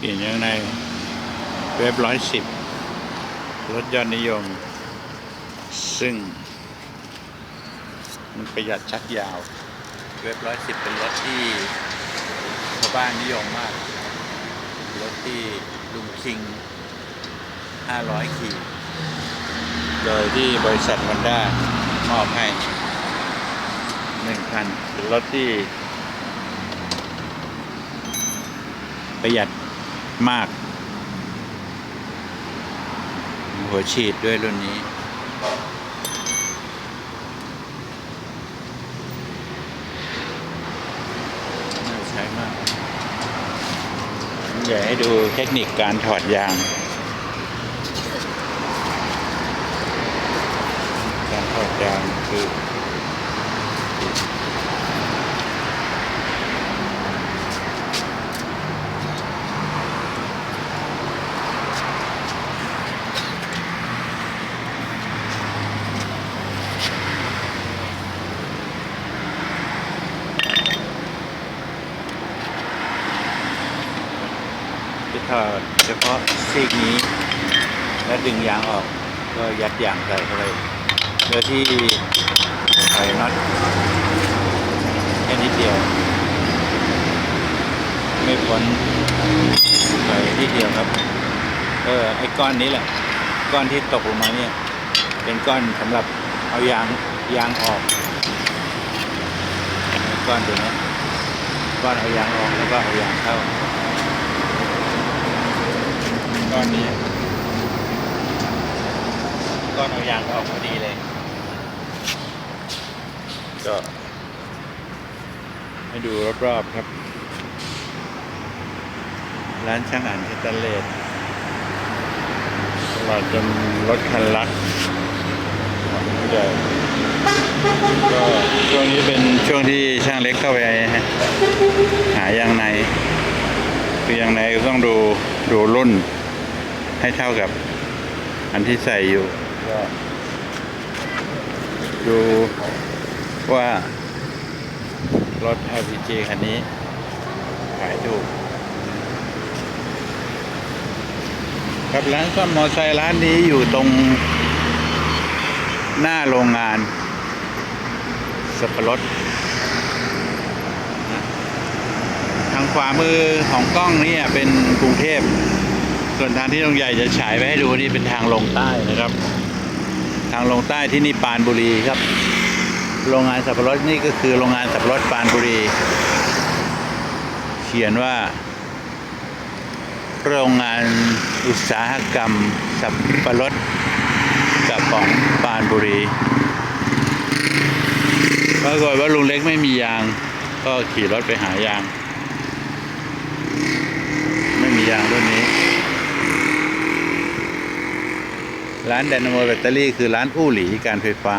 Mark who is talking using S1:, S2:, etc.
S1: เปลี่ยนยังไงเว็บร้อยสิบรถยอดนิยม ซึ่ง มันประหยัดชักยาว เว็บร้อยสิบเป็นรถที่ชาวบ้านนิยมมาก รถที่ลุงคิง 500 ขี่โดยที่บริษัทมันด้ามอบให้หนึ่งคันเป็นรถที่ประหยัด มาก หัวฉีดด้วยรุ่นนี้ น่าใช้มากอยากให้ดูเทคนิคการถอดยาง การถอดยางคือ จะถอดเฉพาะซีกนี้ แล้วดึงยางออก ก็ยัดยางใส่เข้าไปโดยที่ใส่น็อตแค่นิดเดียว ไม่พ้นใส่ที่เดียวครับ เออไอ้ก้อนนี้แหละ ก้อนที่ตกลงมาเนี่ย เป็นก้อนสำหรับเอายางยางออก ก้อนตัวนี้ก้อนเอายางออกแล้วก็เอายางเข้า ก้อนนี้ก้อนเอายางออกพอดีเลย ก็ ให้ดูรอบๆครับ ร้านช่างอ่านสแตนเลสตลอดจนรถคันลักเดี๋ยวก็ช่วงนี้เป็นช่วงที่ช่างเล็กเข้าไปหายางในคือยางในก็ต้องดูดูรุ่น ให้เท่ากับอันที่ใส่อยู่ก็ดูว่ารถ LPG คันนี้ ขายถูกครับร้านซ่อมมอไซค์ร้านนี้อยู่ตรงหน้าโรงงาน สับปะรดทางขวามือของกล้องนี่เป็นกรุงเทพ ส่วนทางที่ตรงใหญ่จะฉายไปให้ดูนี่เป็นทางลงใต้นะครับ ทางลงใต้ที่นี่ปานบุรีครับ โรงงานสับปะรดนี่ก็คือโรงงานสับปะรดปานบุรี เขียนว่า โรงงานอุตสาหกรรมสับปะรดกระป๋องปานบุรีปรากฏว่าลุงเล็กไม่มียาง ก็ขี่รถไปหายาง ไม่มียางรุ่นนี้ ร้านแดนโมแบตเตอรี่คือร้านอู้หลีการไฟฟ้า